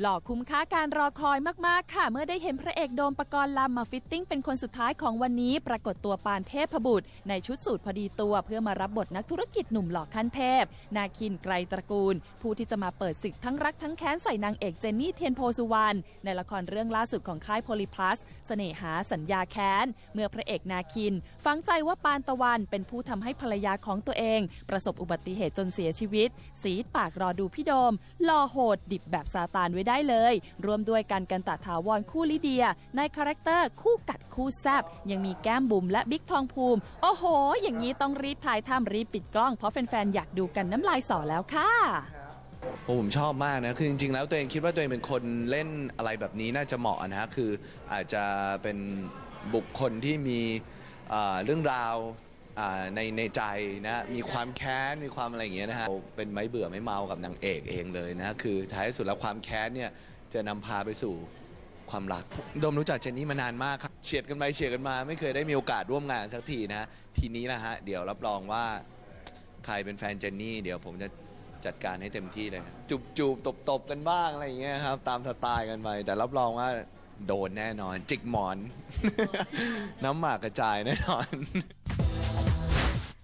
หล่อคุ้มค่าการรอคอยมาก ๆ ค่ะ เมื่อได้เห็นพระเอกโดมปกรณ์ลำมาฟิตติ้งเป็นคนสุดท้ายของวันนี้ ปรากฏตัวปานเทพบุตร ในชุดสูทพอดีตัวเพื่อมารับบทนักธุรกิจหนุ่มหล่อขั้นเทพ นาคินไกรตระกูล ผู้ที่จะมาเปิดศึกทั้งรักทั้งแค้นใส่นางเอกเจนนี่เทียนโพสุวรรณในละครเรื่องล่าสุดของค่ายโพลิพลัสเสน่หาสัญญาแค้น เมื่อพระเอกนาคินฝังใจว่าปานตะวันเป็นผู้ทำให้ภรรยาของตัวเอง ประสบอุบัติเหตุจนเสียชีวิต สีปากรอดูพี่โดมหล่อโหดดิบแบบซาตานไว้ได้เลยรวมด้วยกันกันตะถาวรคู่ลิเดีย ในคาแรคเตอร์คู่กัดคู่แซบยังมีแก้มบุ๋มและบิ๊กทองภูมิ โอ้โห อย่างนี้ต้องรีบถ่ายทำรีบปิดกล้องเพราะแฟนๆอยากดูกันน้ำลายสอแล้วค่ะผมชอบมากนะ คือจริงๆ แล้วตัวเองคิดว่าตัวเองเป็นคนเล่นอะไรแบบนี้น่าจะเหมาะนะ คืออาจจะเป็นบุคคลที่มีเอ่อเรื่องราว อ่าในในใจนะมีความแค้นมีความอะไรอย่างเงี้ยนะฮะเป็นไม้เบื่อไม่เมากับนางเอกเองเลยนะคือท้ายสุดแล้วความแค้นเนี่ยจะนำพาไปสู่ความรักโดมรู้จักเจนนี่มานานมากครับเฉียดกันไปเฉียดกันมา ไม่เคยได้มีโอกาสร่วมงานสักทีนะทีนี้นะฮะเดี๋ยวรับรองว่าใครเป็นแฟนเจนนี่ เดี๋ยวผมจะจัดการให้เต็มที่เลยครับจูบจูบตบตบกันบ้างอะไรอย่างเงี้ยครับตามสไตล์กันไปแต่รับรองว่าโดนแน่นอน จิกหมอน น้ำหมากกระจายแน่นอน